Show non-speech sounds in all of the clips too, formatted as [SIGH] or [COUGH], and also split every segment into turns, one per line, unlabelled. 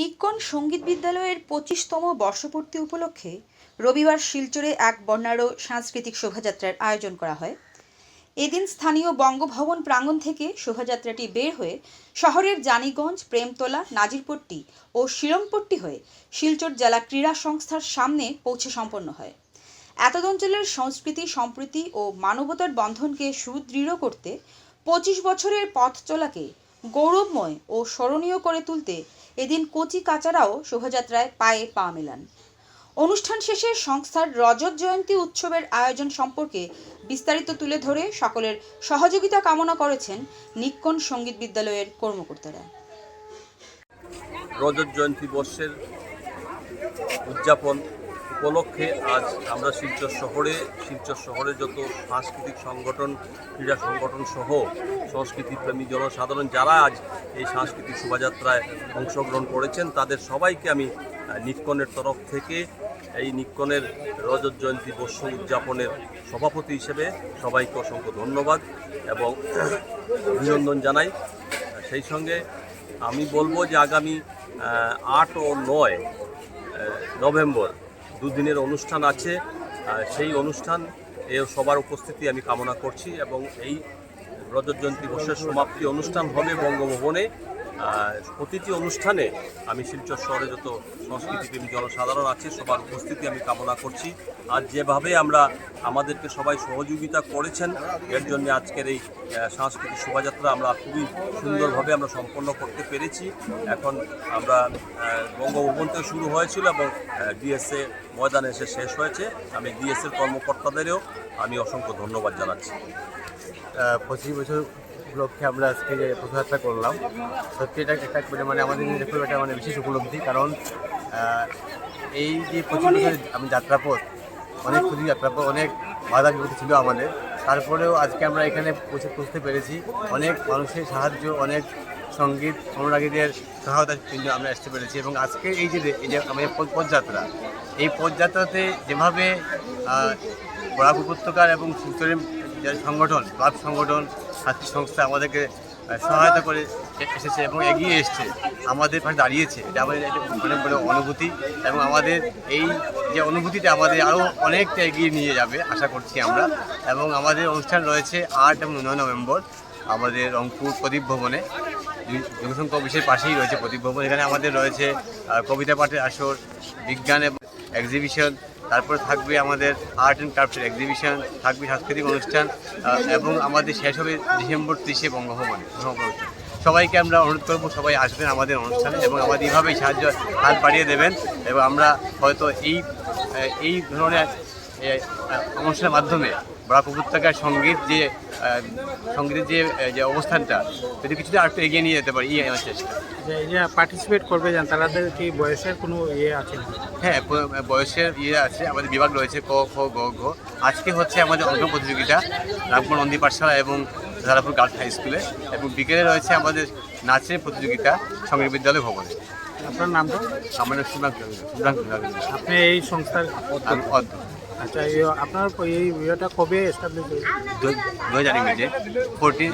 নিক্কন সংগীত বিদ্যালয়ের পঁচিশতম বর্ষপূর্তি উপলক্ষে রবিবার শিলচরে এক বর্ণাঢ্য সাংস্কৃতিক শোভাযাত্রার আয়োজন করা হয়। এদিন স্থানীয় বঙ্গভবন প্রাঙ্গণ থেকে শোভাযাত্রাটি বের হয়ে শহরের জানিগঞ্জ, প্রেমতলা, নাজিরপট্টি ও শিরমপট্টি হয়ে শিলচর জেলা ক্রীড়া সংস্থার সামনে পৌঁছে সম্পন্ন হয়। এতদ অঞ্চলের সংস্কৃতি, সম্প্রীতি ও মানবতার বন্ধনকে সুদৃঢ় করতে পঁচিশ বছরের পথ চলাকে গৌরবময় ও স্মরণীয় করে তুলতে এদিন কচি কাচারাও শোভাযাত্রায় পায়ে পা মেলান। অনুষ্ঠান শেষে সংস্থার রজত জয়ন্তী উৎসবের আয়োজন সম্পর্কে বিস্তারিত তুলে ধরে সকলের সহযোগিতা কামনা করেছেন নিক্কন সংগীত বিদ্যালয়ের কর্মকর্তারা।
রজত জয়ন্তী বর্ষের উদযাপন উপলক্ষে আজ আমরা শিলচর শহরে শিলচর শহরে যত সাংস্কৃতিক সংগঠন, ক্রীড়া সংগঠন সহ সংস্কৃতিপ্রেমী জনসাধারণ যারা আজ এই সাংস্কৃতিক শোভাযাত্রায় অংশগ্রহণ করেছেন, তাদের সবাইকে আমি নিক্কনের তরফ থেকে এই নিক্কনের রজত জয়ন্তী বর্ষ উদযাপনের সভাপতি হিসেবে সবাইকে অসংখ্য ধন্যবাদ এবং [CLEARS THROAT] অভিনন্দন জানাই। সেই সঙ্গে আমি বলব যে আগামী আট ও নয় নভেম্বর দুদিনের অনুষ্ঠান আছে। সেই অনুষ্ঠান এ সবার উপস্থিতি আমি কামনা করছি এবং এই রজত জয়ন্তী বর্ষের সমাপ্তি অনুষ্ঠান হবে বঙ্গভবনে। প্রতিটি অনুষ্ঠানে আমি শিলচর শহরে যত সংস্কৃতিপ্রেমী জনসাধারণ আছে, সবার উপস্থিতি আমি কামনা করছি। আর যেভাবে আমরা আমাদেরকে সবাই সহযোগিতা করেছেন, এর জন্য আজকের এই সাংস্কৃতিক শোভাযাত্রা আমরা খুবই সুন্দরভাবে আমরা সম্পন্ন করতে পেরেছি। এখন আমরা বঙ্গভবন থেকে শুরু হয়েছিল এবং ডিএসএ ময়দানে এসে শেষ হয়েছে। আমি ডিএসএর কর্মকর্তাদেরও আমি অসংখ্য ধন্যবাদ জানাচ্ছি।
পঁচিশ বছর উপলক্ষে আমরা আজকে যে পদযাত্রা করলাম, সত্যি এটা একটা মানে মানে আমাদের নিজের খুব একটা মানে বিশেষ উপলব্ধি, কারণ এই যে পঁচিশ আমি যাত্রাপথ, অনেক খুবই যাত্রাপথ, অনেক বাধা বিপত্তি ছিল আমাদের। তারপরেও আজকে আমরা এখানে পৌঁছে পৌঁছতে পেরেছি। অনেক মানুষের সাহায্য, অনেক সংগীত, অনুরাগীদের সহায়তার জন্য আমরা আসতে পেরেছি। এবং আজকে এই যে এই যে আমাদের পদযাত্রা এই পদযাত্রাতে যেভাবে বরাক উপত্যকার এবং শিলচরের যে সংগঠন, ক্লাব সংগঠন ছাত্রী সংস্থা আমাদেরকে সহায়তা করে এসেছে এবং এগিয়ে এসছে, আমাদের পাশে দাঁড়িয়েছে। এটা আমাদের একটা অনুভূতি এবং আমাদের এই যে অনুভূতিটা আমাদের আরও অনেকটা এগিয়ে নিয়ে যাবে আশা করছি আমরা। এবং আমাদের অনুষ্ঠান রয়েছে আট এবং নয় নভেম্বর আমাদের রংপুর প্রদীপ ভবনে। জনসংখ্যা অফিসের পাশেই রয়েছে প্রদীপ ভবন। এখানে আমাদের রয়েছে কবিতা পাঠের আসর, বিজ্ঞান এবং এক্সিবিশন তারপরে থাকবে আমাদের আর্ট অ্যান্ড ক্রাফটের এক্সিবিশন থাকবে সাংস্কৃতিক অনুষ্ঠান এবং আমাদের শেষ হবে ডিসেম্বর ত্রিশে বঙ্গভবনে সবাইকে আমরা অনুরোধ করব, সবাই আসবেন আমাদের অনুষ্ঠানে এবং আমাদের এইভাবেই সাহায্য হাত বাড়িয়ে দেবেন এবং আমরা হয়তো এই এই ধরনের অনুষ্ঠানের মাধ্যমে বরাক উপত্যকার সংগীত যে সঙ্গীতের যে যে অবস্থানটা যদি কিছুটা আর একটু এগিয়ে নিয়ে যেতে পারি এই আমার চেষ্টা।
পার্টিসিপেট করবে যান তাদের কি বয়সের কোনো ইয়ে আছে?
হ্যাঁ বয়সের ইয়ে আছে আমাদের বিভাগ রয়েছে ক খ গ ঘ। আজকে হচ্ছে আমাদের অঙ্ক প্রতিযোগিতা রামপুর নন্দী পাঠশালা এবং ধারাপুর গার্লস হাই স্কুলে। এবং বিকেলে রয়েছে আমাদের নাচের প্রতিযোগিতা সংগীত বিদ্যালয় ভবনে।
আপনার নামটা?
সুব্রাংশু সুব্রাংশু রবীন্দ্র।
আপনি এই সংস্থার আচ্ছা এই আপনার এই ইয়েটা কবে এস্টাবলিশ হয়েছে?
দু হাজার ইংরেজি ফোরটিন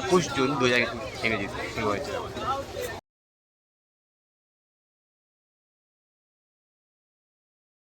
একুশ জুন দু হাজার ইংরেজি শুরু হয়েছে।